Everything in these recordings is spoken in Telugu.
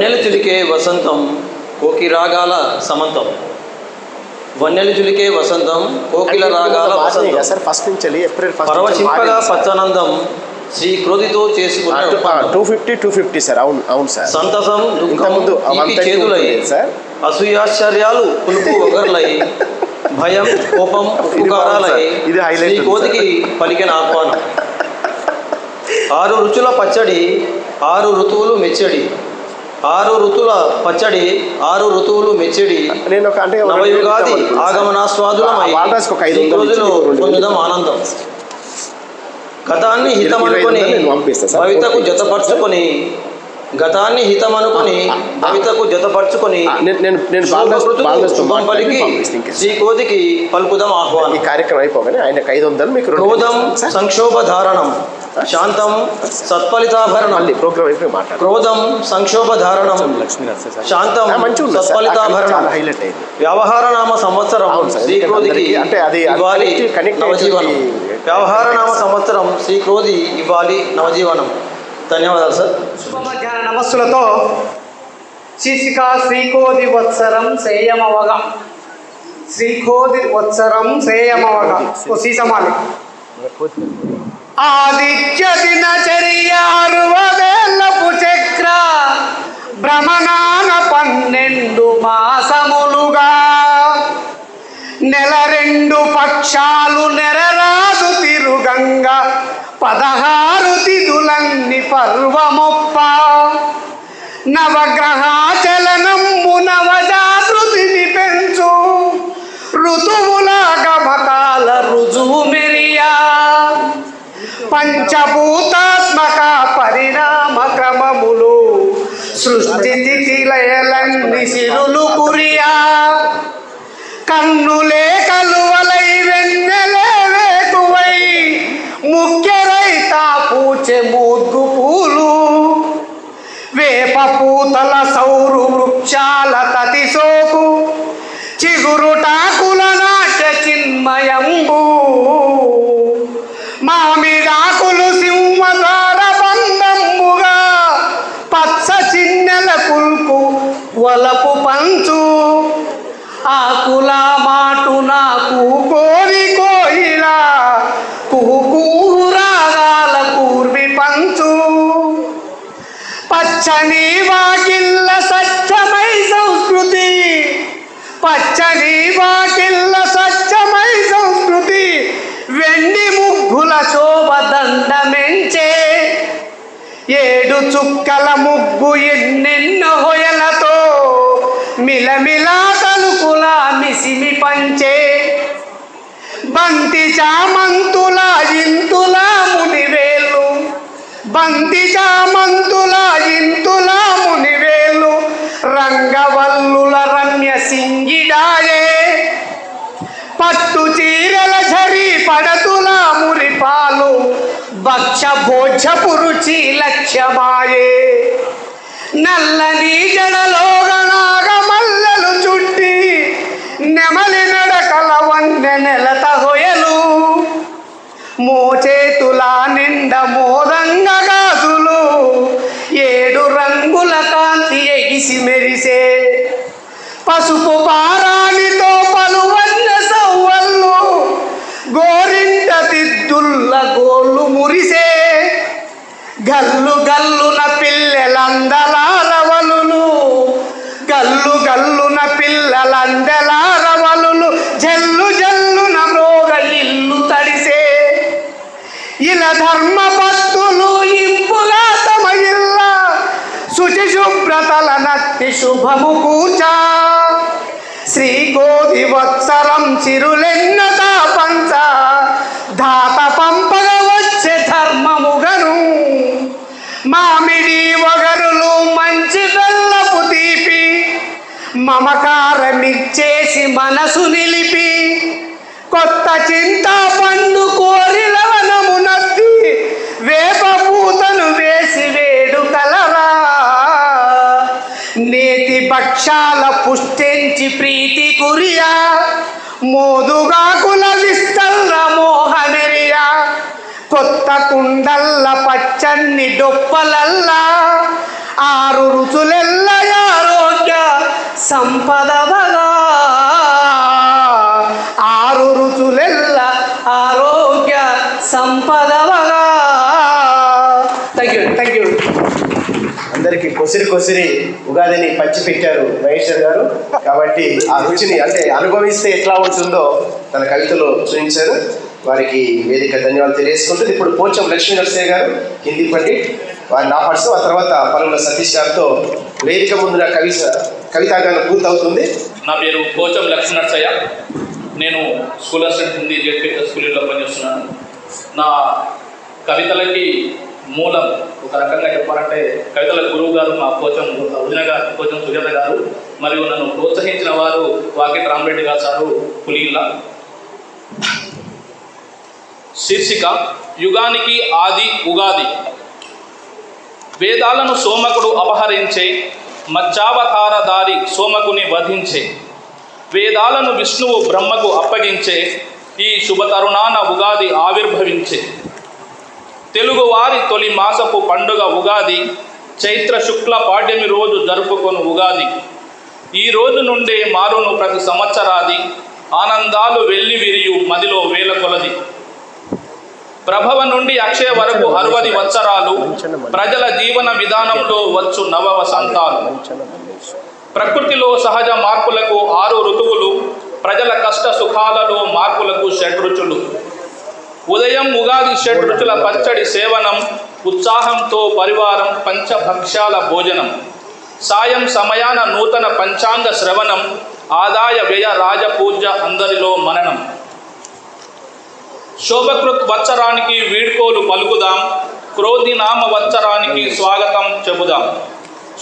వన్నెలు చిలికే వసంతం కోకి రాగాల సమంతం. వన్నెలు చిలికే వసంతం కోకిల రాగాల వసంతం. సార్ ఫస్ట్ నుంచి ఏప్రిల్ పరవశింపగా పచ్చనందం శ్రీ క్రోధితో చేసుకున్న ఒప్పందం. Two fifty two fifty sir అవును అవును సార్. సంతసం దుఃఖం ఇంతకుముందు తీపి 130 చేదులై ఉంటుంది సార్. అసూయాశ్చర్యాలు పులుపు ఒగర్లై భయం కోపం ఉపకారాలై ఇది కోతికి పలికిన ఆహ్వానం. ఆరు రుచుల పచ్చడి ఆరు ఋతువులు మెచ్చడి. ఆరు ఋతుల పచ్చడి ఆరు ఋతువులు మెచ్చడి నేను ఒక అంటే నవయుగాది. ఆగమనాస్వాదులమై ఈ రోజులో పొందుదాం ఆనందం గతాన్ని హితమనుకొని. భవితకు జతపరచుకొని గతాన్ని హితమనుకొని భవితకు జతపరచుకొని ఆ, నేను నేను నేను బాలదాస్ శుభకృతులు బాలదాస్తో శుభం మాట్లాడి పలికి పంపిస్తే ఇంకేం. శ్రీ కోతికి పలుకుదాం ఈ ఆహ్వానం కార్యక్రమం అయిపోగానే ఆయనకు ఐదు వందలు మీకు క్రోధం. సంక్షోభ ధారణం శాంతం సత్ఫలితాభరణం. మళ్ళీ ప్రోగ్రామ్ అయిపోయి మాట్లాడు. క్రోధం సంక్షోభ ధారణం లక్ష్మీ నరసింహ సార్ శాంతం సార్. సత్ఫలితాభరణం. హైలైట్ అయింది. వ్యవహార నామ సంవత్సరం. అవును సార్, శ్రీ ఎందుకంటే క్రోధికి అందరికీ అంటే అది- ఇవ్వాలి నవజీవనం. వ్యవహార నామ సంవత్సరం. శ్రీ క్రోధి ఇవ్వాలి నవజీవనం. ధన్యవాదాలు సార్. శుభ మధ్యాహ్న నమస్సులతో శీర్షిక శ్రీకోది వత్సరం సేయమవగం శ్రీకోది వత్సరం సేయమవగం ఓ సీసమాలి. ఆదిత్య దినచర్య అరవదేళ్ళపు చక్ర భ్రమణాన పన్నెండు మాసములుగా. నెల రెండు పక్షాలు నెరరాదు తిరుగంగా. పదహారు తిథులన్ని పర్వమొప్ప. నవగ్రహ పంచభూతాత్మక పరిణామ క్రమములు సృష్టి స్థితిలయలన్ని సిరులు కురియా. కన్నులే కలువలై వెన్నెలే వేకువై. ముఖ్యరైత పూచె మూద్గు పూలు. వేప పూతల సౌరు వృక్షాల తతి సోకు. చిగురుటాకుల నాట్య చిన్మయంబు. పచ్చని వాకిల్ల సత్యమై సంస్కృతి. పచ్చని వాకిల్ల సత్యమై సంస్కృతి. వెండి ముగ్గుల శోభ దండమెంచే. ఏడు చుక్కల ముగ్గు ఎన్నెన్నో హొయలతో మిలమిలా తలుపుల మిసిమి పంచే. బంతి చామంతుల ఇంతుల మునివే. బంతి మంతుల ఇంతుల మునివేలు రంగవల్లుల రమ్య సింగిడాయే. పట్టు చీరల ఝరి పడతుల మురిపాలు భక్ష భోజ పురుచి లక్ష్యమాయే. నల్లని జడలో గణాగ మల్లలు చుట్టి నెమలి నడకల వన్నె నెలత హొయలు. మోచేతుల నిండ మోదంగ గాజులు ఏడు రంగుల కాంతి ఎగిసి మెరిసే. పసుపు పారాణితో పలువన్న సవ్వల్లు గోరింట తిద్దుల్ల గోళ్ళు మురిసే. గల్లు గల్లున పిల్లలందలారవలులు గల్లు గల్లున పిల్లలంద నత్తి శుభము కూచా. శ్రీ కోది వత్సరం చిరులెన్న పంచ ధాత పంపగ వచ్చే ధర్మముగను. మామిడి వగరులు మంచి బెల్లపు తీపి. మమకారమిచ్చేసి మనసు నిలిపి. కొత్త చింత పండు కోరి వే పక్షాల పుష్టించి ప్రీతి కురియా. మోదుగా కులవిస్తల్ల మోహనరియా కొత్త కుండల్ల పచ్చన్ని డొప్పలల్లా. ఆరు రుచులెల్ల ఆరోగ్య సంపద కొసిరి కొసిరి ఉగాదిని పంచిపెట్టారు మహేశ్వర్ గారు. కాబట్టి ఆ రుచిని అంటే అనుభవిస్తే ఎట్లా ఉంటుందో తన కవితలో చూపించారు. వారికి వేదిక ధన్యవాదాలు తెలియజేసుకుంటుంది ఇప్పుడు పోచం లక్ష్మీ నరసయ్య గారు హిందీ పండిట్ వారిని పర్సు ఆ తర్వాత పనుల సతీష్ గారితో వేదిక ముందున కవి కవితాగానం పూర్తవుతుంది. నా పేరు పోచం లక్ష్మీ నరసయ్య. నేను స్కూల్ అసిస్టెంట్ హిందీ జెడ్పీ స్కూల్లో పనిచేస్తున్నాను. నా కవితలకి మూలం. ఒక రకంగా చెప్పాలంటే కవితల గురువు గారు మా కోచం వదిన గారు కోచం సుజాత గారు మరియు నన్ను ప్రోత్సహించిన వారు వాకిట్ రామరెడ్డి గారు సారు పులిల్లా శీర్షిక యుగానికి ఆది ఉగాది. వేదాలను సోమకుడు అపహరించే మచ్చావతారధారి సోమకుని వధించే. వేదాలను విష్ణువు బ్రహ్మకు అప్పగించే ఈ శుభతరుణాన ఉగాది ఆవిర్భవించే. తెలుగువారి తొలి మాసపు పండుగ ఉగాది చైత్ర శుక్ల పాడ్యమి రోజు జరుపుకొను ఉగాది. ఈ రోజు నుండే మారును ప్రతి సంవత్సరాది ఆనందాలు వెళ్ళి విరియు మదిలో వేల కొలది. ప్రభవ నుండి అక్షయ వరకు అరవది వత్సరాలు ప్రజల జీవన విధానంలో వచ్చు నవ వసంతాలు ప్రకృతిలో సహజ మార్పులకు ఆరు ఋతువులు ప్రజల కష్ట సుఖాలలో మార్పులకు షడ్రుచులు. ఉదయం ఉగాది షడ్రుచుల పచ్చడి సేవనం ఉత్సాహంతో పరివారం పంచభక్ష్యాల భోజనం. సాయం సమయాన నూతన పంచాంగ శ్రవణం ఆదాయ వ్యయ రాజపూజ అందరిలో మననం. శోభకృత్ వత్సరానికి వీడ్కోలు పలుకుదాం క్రోధి నామ వత్సరానికి స్వాగతం చెబుదాం.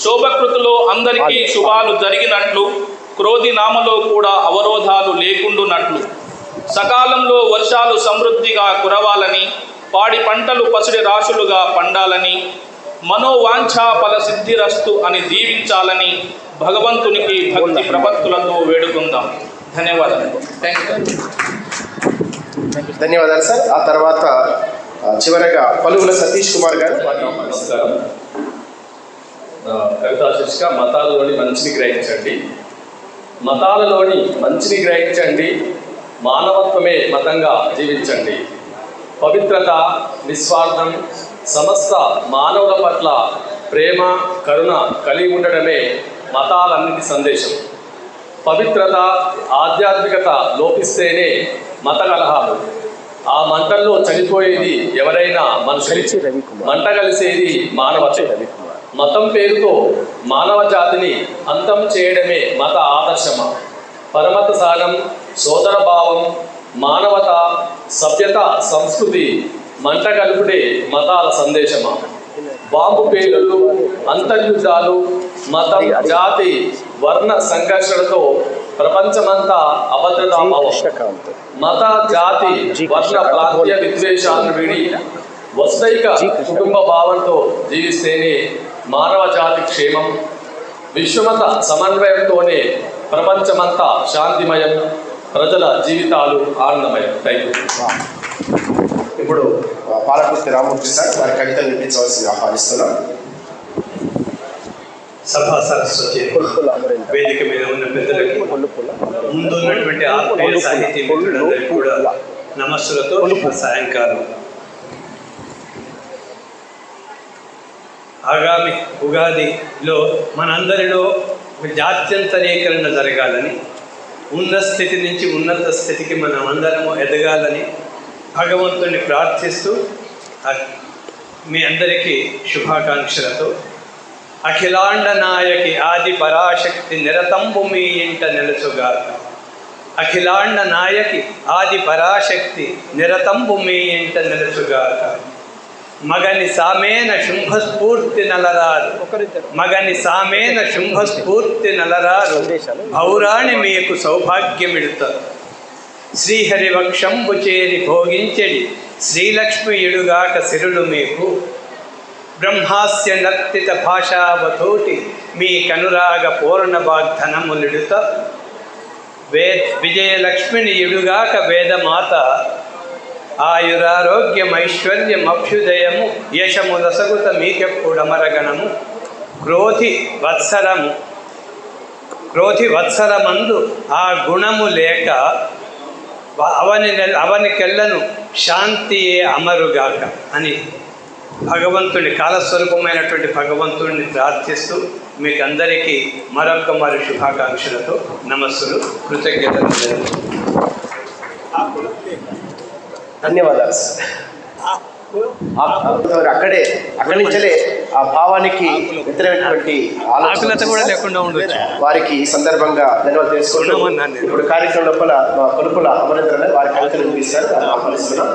శోభకృతులో అందరికీ శుభాలు జరిగినట్లు క్రోధి నామలో కూడా అవరోధాలు లేకుండునట్లు. సకాలంలో వర్షాలు సమృద్ధిగా కురవాలని పాడి పంటలు పసిడి రాశులుగా పండాలని మనోవాంఛా ఫల సిద్ధిరస్తు అని దీవించాలని భగవంతునికి భక్తి ప్రపత్తులతో వేడుకుందాం. ధన్యవాదాలు. థ్యాంక్ యూ ధన్యవాదాలు సార్. ఆ తర్వాత చివరగా పలువుల సతీష్ కుమార్ గారు. నమస్కారం. కవితా శీర్షిక మతాలలోని మంచిని గ్రహించండి. మతాలలోని మంచిని గ్రహించండి. మానవత్వమే మతంగా జీవించండి. పవిత్రత నిస్వార్థం సమస్త మానవుల పట్ల ప్రేమ కరుణ కలిగి ఉండడమే మతాలన్నిటి సందేశం. పవిత్రత ఆధ్యాత్మికత లోపిస్తేనే మత కలహాలు. ఆ మంటల్లో చనిపోయేది ఎవరైనా మనుషులు. మంట కలిసేది మానవత్వం మతం పేరుతో మానవ జాతిని అంతం చేయడమే మత ఆదర్శమా? పరమత సారం సోదరభావం మానవత సభ్యత సంస్కృతి మంట కలుపుడే మతాల సందేశమా? బాంబు పేలుళ్ళు అంతర్యుద్ధాలు మతం జాతి వర్ణ సంఘర్షణతో ప్రపంచమంతా అభద్రతాభావం మత జాతి వర్ణ ప్రాంతీయ విద్వేషాలను వీడి వస్తైక కుటుంబ భావంతో జీవిస్తేనే మానవ జాతి క్షేమం. విశ్వమత సమన్వయంతోనే ప్రపంచమంతా శాంతిమయం ప్రజల జీవితాలు ఆనందమయం. థ్యాంక్ యూ ఇప్పుడు పాలకుర్తి రామూర్తి సార్ వారి కవిత వినిపించవలసింది ఆహ్వానిస్తున్నాం. సభా సరస్వతి వేదిక మీద ఉన్న పెద్దలకి ముందున్నటువంటి ఆత్మీయ సాహితీ మిత్రులందరికీ కూడా నమస్సులతో సాయంకాలం. ఆగామి ఉగాదిలో మనందరిలో ఒక జాత్యంతరీకరణ జరగాలని ఉన్న స్థితి నుంచి ఉన్నత స్థితికి మనం అందరము ఎదగాలని భగవంతుని ప్రార్థిస్తూ మీ అందరికీ శుభాకాంక్షలతో అఖిలాండ నాయకి ఆది పరాశక్తి నిరతంబు మీ ఇంట నిలచుగాక. అఖిలాండ నాయకి ఆది పరాశక్తి నిరతంబు మీ ఇంట నిలచుగాక. మగని సామేన శుంభస్ఫూర్తి నలరారు. మగని సామేన శుంభస్ఫూర్తి నలరారు. పౌరాణి మీకు సౌభాగ్యమిడుతారు శ్రీహరి వక్షంబు చేరి భోగించెడి. శ్రీలక్ష్మియుడుగాక సిరులు మీకు. బ్రహ్మాస్య నర్తిత భాషావతోటి మీ కనురాగ పూర్ణ వాగ్ధనములుడుత. వే విజయలక్ష్మిని ఇడుగాక వేదమాత ఆయురారోగ్యం ఐశ్వర్యం అభ్యుదయము యశము రసగుత మీకెప్పుడమరగణము క్రోధి వత్సరము క్రోధి వత్సరమందు ఆ గుణము లేక అవని అవనికెళ్ళను శాంతియే అమరుగాక అని భగవంతుడి కాలస్వరూపమైనటువంటి భగవంతుడిని ప్రార్థిస్తూ మీకు అందరికీ మరొక మరి శుభాకాంక్షలతో నమస్సులు కృతజ్ఞతలు ధన్యవాదాలు. అక్కడే అక్కడి నుంచే ఆ భావానికి వ్యతిరేకటువంటి ఆకులత కూడా ఆలోచన లేకుండా ఉండొచ్చు. వారికి ఈ సందర్భంగా ధన్యవాదాలు తెలుసుకుంటూ. ఇప్పుడు కార్యక్రమం లోపల మా కొనుక్కుల అమరేంద్ర వారి కవితలు వినిపిస్తారు అది ఆహ్వానిస్తున్నాం.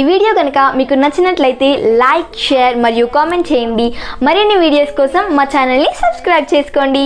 ఈ వీడియో కనుక మీకు నచ్చినట్లయితే లైక్ షేర్ మరియు కామెంట్ చేయండి. మరిన్ని వీడియోస్ కోసం మా ఛానల్ని సబ్స్క్రైబ్ చేసుకోండి.